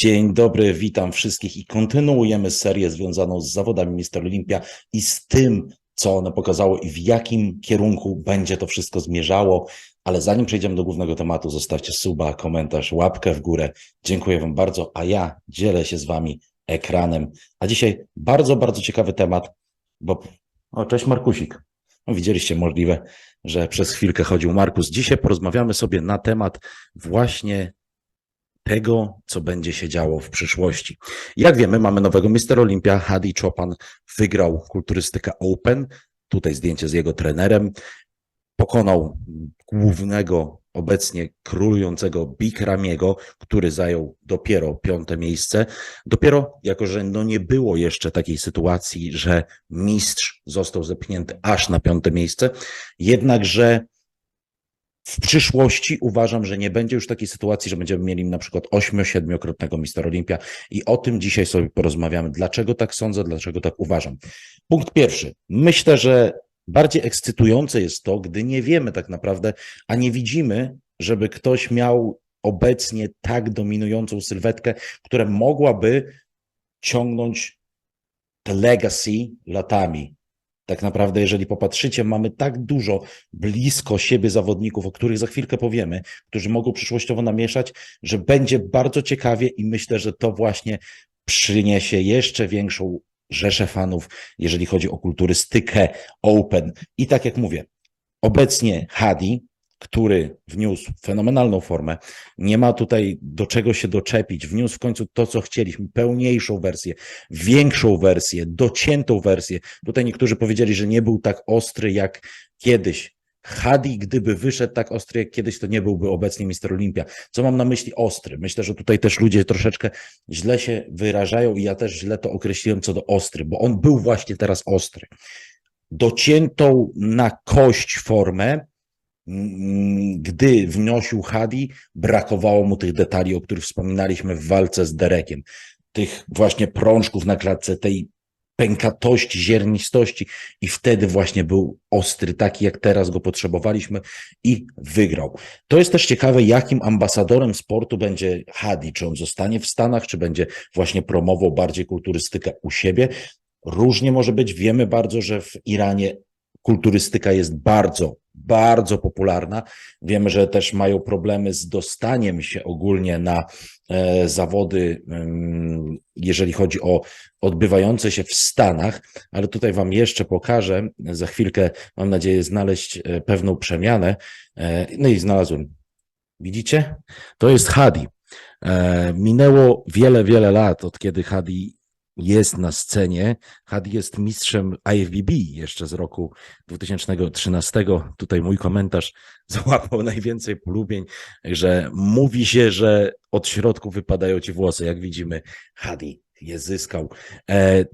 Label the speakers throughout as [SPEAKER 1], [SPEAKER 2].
[SPEAKER 1] Dzień dobry, witam wszystkich i kontynuujemy serię związaną z zawodami Mister Olimpia i z tym, co one pokazało i w jakim kierunku będzie to wszystko zmierzało. Ale zanim przejdziemy do głównego tematu, zostawcie suba, komentarz, łapkę w górę. Dziękuję Wam bardzo, a ja dzielę się z Wami ekranem. A dzisiaj bardzo, bardzo ciekawy temat, bo... O, cześć Markusik. No, widzieliście możliwe, że przez chwilkę chodził Markus. Dzisiaj porozmawiamy sobie na temat właśnie tego, co będzie się działo w przyszłości. Jak wiemy, mamy nowego Mister Olimpia. Hadi Chopin wygrał kulturystykę Open. Tutaj zdjęcie z jego trenerem. Pokonał głównego obecnie królującego Bikramiego, który zajął dopiero piąte miejsce. Dopiero jako, że no nie było jeszcze takiej sytuacji, że mistrz został zepchnięty aż na piąte miejsce, jednakże w przyszłości uważam, że nie będzie już takiej sytuacji, że będziemy mieli na przykład 8-7-krotnego Mister Olimpia i o tym dzisiaj sobie porozmawiamy. Dlaczego tak sądzę, dlaczego tak uważam. Punkt pierwszy. Myślę, że bardziej ekscytujące jest to, gdy nie wiemy tak naprawdę, a nie widzimy, żeby ktoś miał obecnie tak dominującą sylwetkę, która mogłaby ciągnąć legacy latami. Tak naprawdę, jeżeli popatrzycie, mamy tak dużo blisko siebie zawodników, o których za chwilkę powiemy, którzy mogą przyszłościowo namieszać, że będzie bardzo ciekawie i myślę, że to właśnie przyniesie jeszcze większą rzeszę fanów, jeżeli chodzi o kulturystykę Open. I tak jak mówię, obecnie Hadi, który wniósł fenomenalną formę, nie ma tutaj do czego się doczepić, wniósł w końcu to, co chcieliśmy, pełniejszą wersję, większą wersję, dociętą wersję. Tutaj niektórzy powiedzieli, że nie był tak ostry jak kiedyś. Hadi, gdyby wyszedł tak ostry jak kiedyś, to nie byłby obecnie Mister Olimpia. Co mam na myśli ostry? Myślę, że tutaj też ludzie troszeczkę źle się wyrażają i ja też źle to określiłem co do ostry, bo on był właśnie teraz ostry. Dociętą na kość formę, gdy wnosił Hadi, brakowało mu tych detali, o których wspominaliśmy w walce z Derekiem. Tych właśnie prążków na klatce, tej pękatości, ziernistości i wtedy właśnie był ostry, taki jak teraz go potrzebowaliśmy i wygrał. To jest też ciekawe, jakim ambasadorem sportu będzie Hadi, czy on zostanie w Stanach, czy będzie właśnie promował bardziej kulturystykę u siebie. Różnie może być. Wiemy bardzo, że w Iranie kulturystyka jest bardzo, bardzo popularna. Wiemy, że też mają problemy z dostaniem się ogólnie na e, zawody, jeżeli chodzi o odbywające się w Stanach, ale tutaj Wam jeszcze pokażę. Za chwilkę mam nadzieję znaleźć e, pewną przemianę. E, no i znalazłem. Widzicie? To jest Hadi. Minęło wiele, wiele lat od kiedy Hadi jest na scenie. Had jest mistrzem IFBB jeszcze z roku 2013. Tutaj mój komentarz złapał najwięcej polubień, że mówi się, że od środku wypadają ci włosy. Jak widzimy, Hadi je zyskał. E,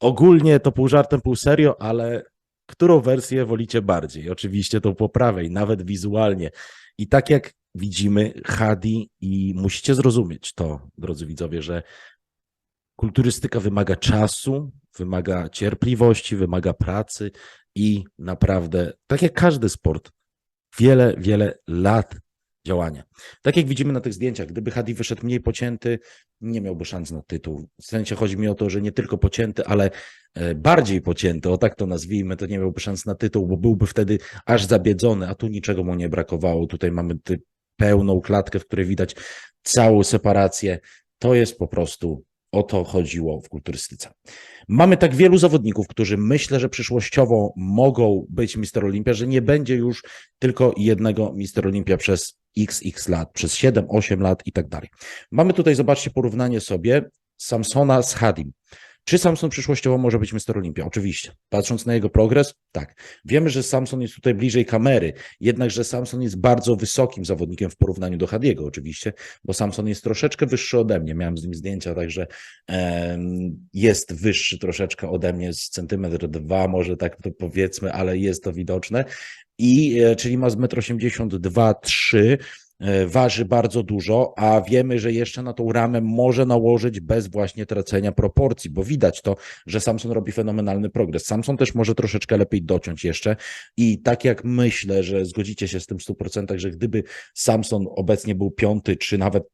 [SPEAKER 1] ogólnie to pół żartem, pół serio, ale którą wersję wolicie bardziej? Oczywiście tą po prawej, nawet wizualnie. I tak jak widzimy Hadi i musicie zrozumieć to, drodzy widzowie, że kulturystyka wymaga czasu, wymaga cierpliwości, wymaga pracy i naprawdę, tak jak każdy sport, wiele, wiele lat działania. Tak jak widzimy na tych zdjęciach, gdyby Hadi wyszedł mniej pocięty, nie miałby szans na tytuł. W sensie chodzi mi o to, że nie tylko pocięty, ale e, bardziej pocięty, o tak to nazwijmy, to nie miałby szans na tytuł, bo byłby wtedy aż zabiedzony, a tu niczego mu nie brakowało. Tutaj mamy pełną klatkę, w której widać całą separację. To jest po prostu o to chodziło w kulturystyce. Mamy tak wielu zawodników, którzy myślę, że przyszłościowo mogą być Mister Olimpia, że nie będzie już tylko jednego Mister Olimpia przez XX lat, przez 7, 8 lat i tak dalej. Mamy tutaj, zobaczcie, porównanie sobie Samsona z Hadim. Czy Samson przyszłościowo może być Mr. Olimpia? Oczywiście. Patrząc na jego progres, tak. Wiemy, że Samson jest tutaj bliżej kamery, jednakże Samson jest bardzo wysokim zawodnikiem w porównaniu do Hadiego oczywiście, bo Samson jest troszeczkę wyższy ode mnie. Miałem z nim zdjęcia, także jest wyższy troszeczkę ode mnie z centymetr dwa, może tak to powiedzmy, ale jest to widoczne. I e, czyli ma z 1,82 m 3 waży bardzo dużo, a wiemy, że jeszcze na tą ramę może nałożyć bez właśnie tracenia proporcji, bo widać to, że Samson robi fenomenalny progres. Samson też może troszeczkę lepiej dociąć jeszcze i tak jak myślę, że zgodzicie się z tym w 100%, że gdyby Samson obecnie był piąty, czy nawet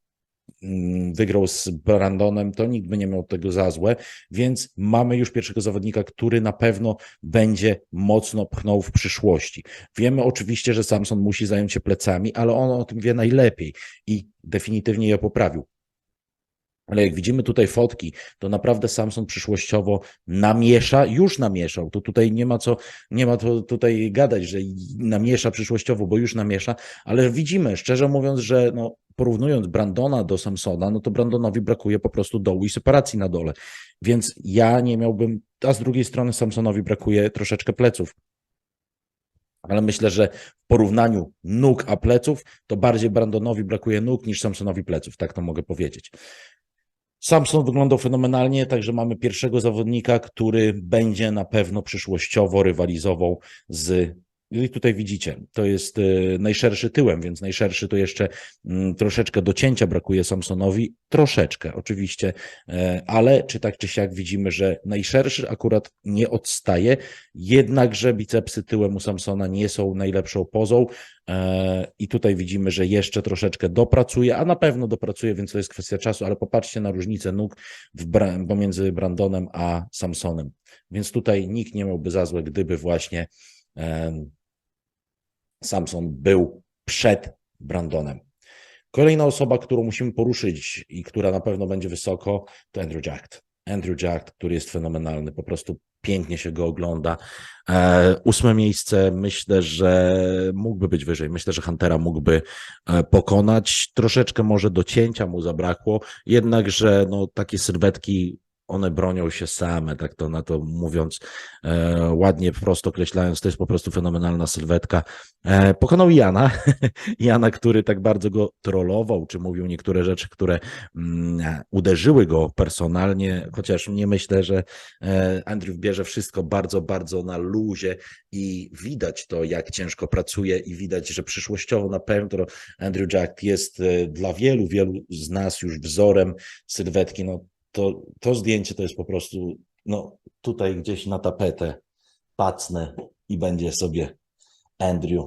[SPEAKER 1] wygrał z Brandonem, to nikt by nie miał tego za złe, więc mamy już pierwszego zawodnika, który na pewno będzie mocno pchnął w przyszłości. Wiemy oczywiście, że Samson musi zająć się plecami, ale on o tym wie najlepiej i definitywnie je poprawił. Ale jak widzimy tutaj fotki, to naprawdę Samson przyszłościowo namiesza, już namieszał. To tutaj nie ma co, nie ma to tutaj gadać, że namiesza przyszłościowo, bo już namiesza, ale widzimy, szczerze mówiąc, że no, porównując Brandona do Samsona, no to Brandonowi brakuje po prostu dołu i separacji na dole. Więc ja nie miałbym, a z drugiej strony Samsonowi brakuje troszeczkę pleców. Ale myślę, że w porównaniu nóg a pleców, to bardziej Brandonowi brakuje nóg niż Samsonowi pleców, tak to mogę powiedzieć. Samson wyglądał fenomenalnie, także mamy pierwszego zawodnika, który będzie na pewno przyszłościowo rywalizował z. I tutaj widzicie, to jest y, najszerszy tyłem, więc najszerszy to jeszcze mm, troszeczkę docięcia brakuje Samsonowi, troszeczkę oczywiście, e, ale czy tak czy siak widzimy, że najszerszy akurat nie odstaje, jednakże bicepsy tyłem u Samsona nie są najlepszą pozą. E, i tutaj widzimy, że jeszcze troszeczkę dopracuje, a na pewno dopracuje, więc to jest kwestia czasu, ale popatrzcie na różnicę nóg pomiędzy Brandonem a Samsonem, więc tutaj nikt nie miałby za złe, gdyby właśnie Samson był przed Brandonem. Kolejna osoba, którą musimy poruszyć i która na pewno będzie wysoko, to Andrew Jack. Andrew Jack, który jest fenomenalny, po prostu pięknie się go ogląda. E, ósme miejsce, myślę, że mógłby być wyżej. Myślę, że Huntera mógłby e, pokonać. Troszeczkę może do cięcia mu zabrakło, jednakże no, takie sylwetki one bronią się same, tak to na to mówiąc, e, ładnie, prosto określając, to jest po prostu fenomenalna sylwetka. E, pokonał Jana, Jana, który tak bardzo go trollował, czy mówił niektóre rzeczy, które mm, uderzyły go personalnie, chociaż nie myślę, że e, Andrew bierze wszystko bardzo, bardzo na luzie i widać to, jak ciężko pracuje i widać, że przyszłościowo na pewno Andrew Jack jest e, dla wielu, wielu z nas już wzorem sylwetki, no to, to zdjęcie to jest po prostu, no tutaj gdzieś na tapetę pacnę i będzie sobie Andrew,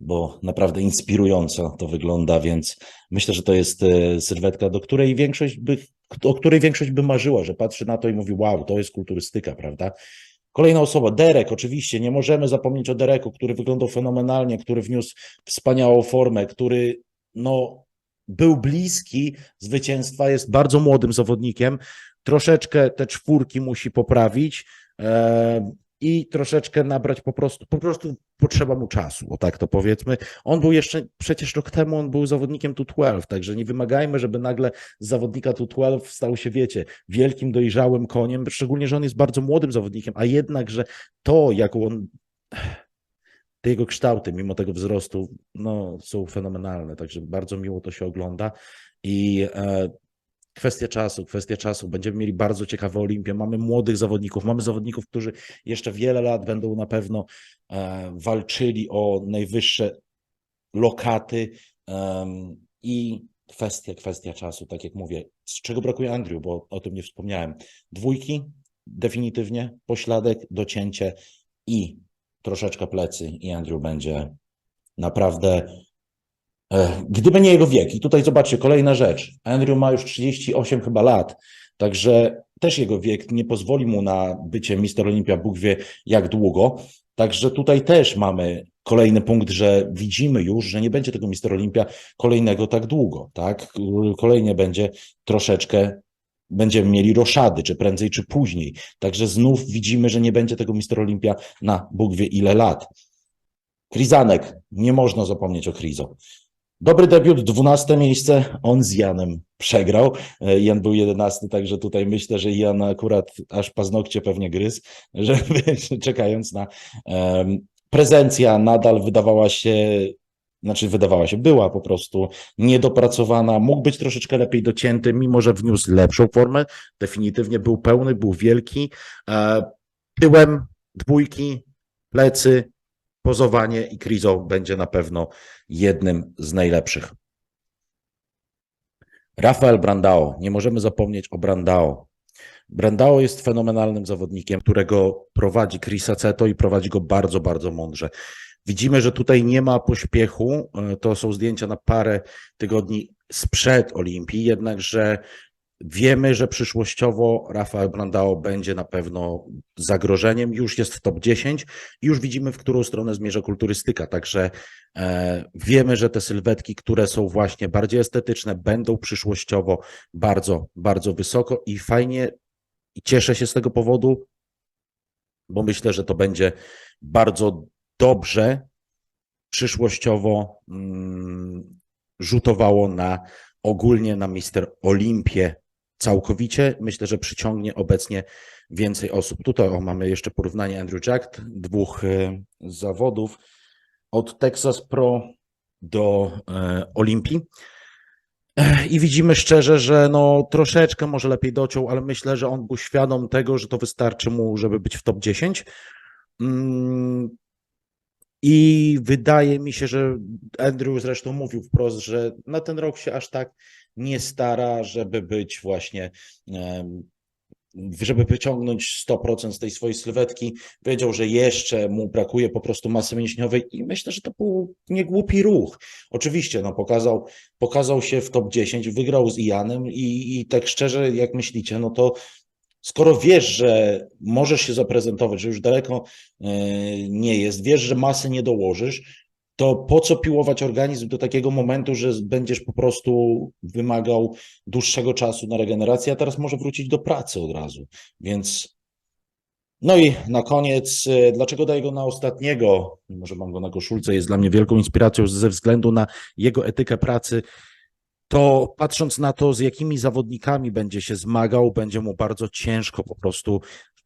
[SPEAKER 1] bo naprawdę inspirująco to wygląda, więc myślę, że to jest e, sylwetka, do której większość by, o której większość by marzyła, że patrzy na to i mówi, wow, to jest kulturystyka, prawda? Kolejna osoba, Derek, oczywiście, nie możemy zapomnieć o Dereku, który wyglądał fenomenalnie, który wniósł wspaniałą formę, który no, był bliski zwycięstwa, jest bardzo młodym zawodnikiem, troszeczkę te czwórki musi poprawić e, i troszeczkę nabrać po prostu, po prostu potrzeba mu czasu, o tak to powiedzmy. On był jeszcze, przecież rok temu on był zawodnikiem tu 12, także nie wymagajmy, żeby nagle z zawodnika tu 12 stał się, wiecie, wielkim, dojrzałym koniem, szczególnie, że on jest bardzo młodym zawodnikiem, a jednak, że to, jak on te jego kształty, mimo tego wzrostu, no, są fenomenalne, także bardzo miło to się ogląda i e, kwestia czasu, kwestia czasu. Będziemy mieli bardzo ciekawe Olimpię, mamy młodych zawodników, mamy zawodników, którzy jeszcze wiele lat będą na pewno e, walczyli o najwyższe lokaty em, i kwestia, kwestia czasu, tak jak mówię. Z czego brakuje Andrew, bo o tym nie wspomniałem. Dwójki, definitywnie, pośladek, docięcie i troszeczkę plecy i Andrew będzie naprawdę. e, Gdyby nie jego wiek, i tutaj zobaczcie, kolejna rzecz. Andrew ma już 38 chyba lat, także też jego wiek nie pozwoli mu na bycie Mister Olimpia, Bóg wie jak długo. Także tutaj też mamy kolejny punkt, że widzimy już, że nie będzie tego Mister Olimpia kolejnego tak długo, tak? Kolejnie będzie troszeczkę będziemy mieli roszady, czy prędzej, czy później. Także znów widzimy, że nie będzie tego Mister Olimpia na Bóg wie ile lat. Krizanek, nie można zapomnieć o Krizo. Dobry debiut, 12 miejsce, on z Janem przegrał. E, Jan był 11, także tutaj myślę, że Jan akurat aż paznokcie pewnie gryzł, żeby, czekając na prezencja nadal wydawała się znaczy wydawała się, była po prostu niedopracowana, mógł być troszeczkę lepiej docięty, mimo że wniósł lepszą formę, definitywnie był pełny, był wielki, e, tyłem dwójki, plecy, pozowanie i Krizo będzie na pewno jednym z najlepszych. Rafael Brandao, nie możemy zapomnieć o Brandao. Brandao jest fenomenalnym zawodnikiem, którego prowadzi Chris Aceto i prowadzi go bardzo, bardzo mądrze. Widzimy, że tutaj nie ma pośpiechu. E, To są zdjęcia na parę tygodni sprzed Olimpii, jednakże wiemy, że przyszłościowo Rafael Brandao będzie na pewno zagrożeniem, już jest w top 10 i już widzimy, w którą stronę zmierza kulturystyka, także e, wiemy, że te sylwetki, które są właśnie bardziej estetyczne, będą przyszłościowo bardzo, bardzo wysoko i fajnie. I cieszę się z tego powodu, bo myślę, że to będzie bardzo dobrze przyszłościowo mm, rzutowało na ogólnie na Mister Olimpię całkowicie. Myślę, że przyciągnie obecnie więcej osób. Tutaj o, mamy jeszcze porównanie Andrew Jack, dwóch e, zawodów od Texas Pro do e, Olimpii. E, I widzimy szczerze, że no troszeczkę może lepiej dociął, ale myślę, że on był świadom tego, że to wystarczy mu, żeby być w top 10. Mm, I wydaje mi się, że Andrew zresztą mówił wprost, że na ten rok się aż tak nie stara, żeby być właśnie, żeby wyciągnąć 100% z tej swojej sylwetki. Wiedział, że jeszcze mu brakuje po prostu masy mięśniowej i myślę, że to był niegłupi ruch. Oczywiście, no pokazał, pokazał się w top 10, wygrał z Ianem i, i tak szczerze, jak myślicie, no to skoro wiesz, że możesz się zaprezentować, że już daleko e, nie jest, wiesz, że masy nie dołożysz, to po co piłować organizm do takiego momentu, że będziesz po prostu wymagał dłuższego czasu na regenerację, a teraz może wrócić do pracy od razu. Więc no i na koniec, e, dlaczego daję go na ostatniego, mimo że mam go na koszulce, jest dla mnie wielką inspiracją ze względu na jego etykę pracy, to patrząc na to, z jakimi zawodnikami będzie się zmagał, będzie mu bardzo ciężko po prostu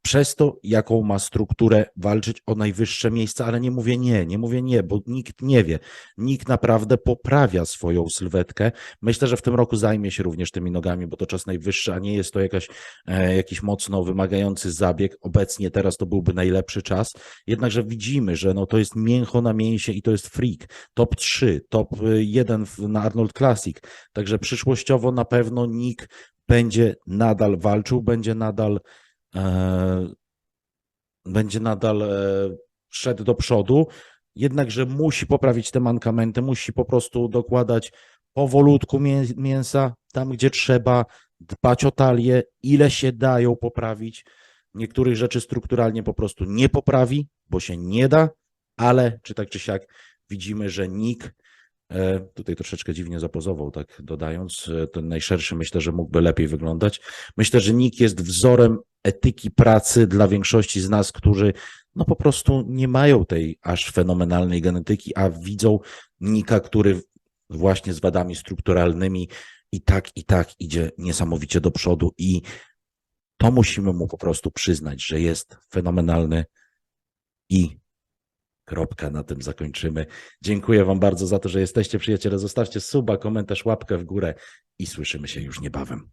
[SPEAKER 1] przez to, jaką ma strukturę, walczyć o najwyższe miejsca, ale nie mówię nie, nie mówię nie, bo nikt nie wie. Nikt naprawdę poprawia swoją sylwetkę. Myślę, że w tym roku zajmie się również tymi nogami, bo to czas najwyższy, a nie jest to jakaś, e, jakiś mocno wymagający zabieg. Obecnie teraz to byłby najlepszy czas. Jednakże widzimy, że no, to jest mięcho na mięsie i to jest freak. Top 3, top 1 w- na Arnold Classic. Także przyszłościowo na pewno Nick będzie nadal walczył, będzie nadal e, będzie nadal e, szedł do przodu, jednakże musi poprawić te mankamenty, musi po prostu dokładać powolutku mię, mięsa tam, gdzie trzeba, dbać o talię, ile się dają poprawić. Niektórych rzeczy strukturalnie po prostu nie poprawi, bo się nie da, ale czy tak czy siak widzimy, że Nick E, Tutaj troszeczkę dziwnie zapozował, tak dodając. E, Ten najszerszy myślę, że mógłby lepiej wyglądać. Myślę, że Nick jest wzorem etyki pracy dla większości z nas, którzy no po prostu nie mają tej aż fenomenalnej genetyki, a widzą Nika, który właśnie z wadami strukturalnymi i tak, i tak idzie niesamowicie do przodu i to musimy mu po prostu przyznać, że jest fenomenalny i Kropka, na tym zakończymy. Dziękuję Wam bardzo za to, że jesteście przyjaciele. Zostawcie suba, komentarz, łapkę w górę i słyszymy się już niebawem.